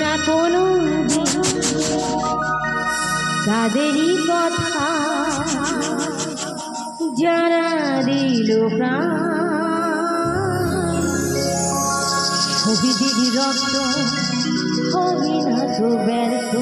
না কোনো তাদেরই কথা যারা দিল প্রাণ। ছবি দিদি রক্ত হবি না তো ব্যর্থ।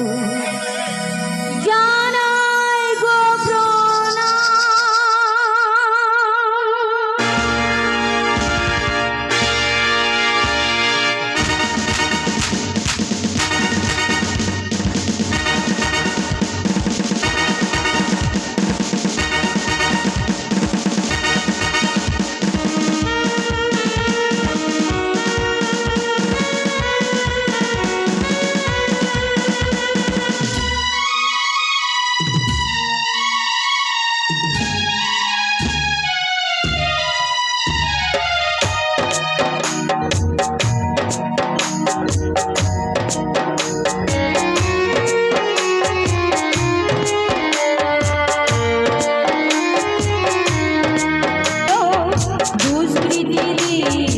ली